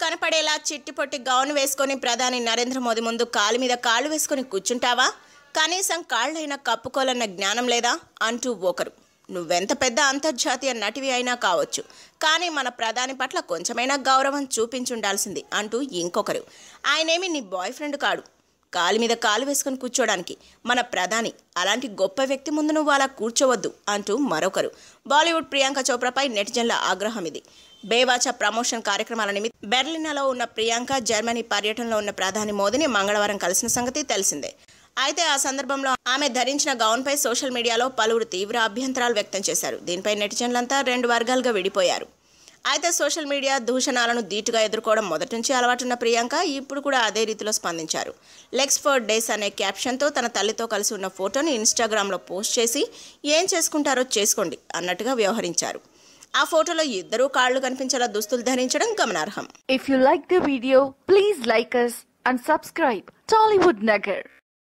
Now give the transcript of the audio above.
కనపడేలా చిట్టిపొట్టి గౌన్ వేసుకొని ప్రధాని నరేంద్ర మోదీ ముందు కాలు మీద కాళ్ళు వేసుకొని కూర్చుంటావా? కనీసం కాళ్ళైనా కప్పుకోవాలన్న జ్ఞానం లేదా? అంటూ ఒకరు. నువ్వెంత పెద్ద అంతర్జాతీయ నటివి అయినా కావచ్చు. కానీ మన ప్రధాని పట్ల కొంచెమైనా గౌరవం చూపించుండాల్సింది అంటూ ఇంకొకరు. ఆయనేమి నీ బాయ్ ఫ్రెండ్ కాడు. కాలు మీద కాలు వేసుకొని కూర్చోడానికి మన ప్రధాని అలాంటి గొప్ప వ్యక్తి ముందు నువ్వు అలా కూర్చోవద్దు అంటూ మరొకరు. బాలీవుడ్ ప్రియాంక చోప్రాపై నెటిజన్ల ఆగ్రహం ఇది. బేవాచా ప్రమోషన్ కార్యక్రమాల నిమిత్తం బెర్లినాలో ఉన్న ప్రియాంక జర్మనీ పర్యటనలో ఉన్న ప్రధాని మోదీని మంగళవారం కలిసిన సంగతి తెలిసిందే. అయితే ఆ సందర్భంలో ఆమె ధరించిన గౌన్పై సోషల్ మీడియాలో పలువురు తీవ్ర అభ్యంతరాలు వ్యక్తం చేశారు. దీనిపై నెటిజన్లంతా రెండు వర్గాలుగా విడిపోయారు. అయితే సోషల్ మీడియా దూషణాలను ధీటుగా ఎదుర్కోవడం మొదటి నుంచి అలవాటున్న ప్రియాంక ఇప్పుడు కూడా అదే రీతిలో స్పందించారు. లెగ్స్ ఫర్ డేస్ అనే క్యాప్షన్తో తన తల్లితో కలిసి ఉన్న ఫోటోని ఇన్స్టాగ్రామ్లో పోస్ట్ చేసి ఏం చేసుకుంటారో చేసుకోండి అన్నట్టుగా వ్యవహరించారు. ఆ ఫోటోలో ఇద్దరు కాళ్ళు కనిపించేలా దుస్తులు ధరించడం గమనార్హం. If you like the video please like and subscribe Tollywood Nagar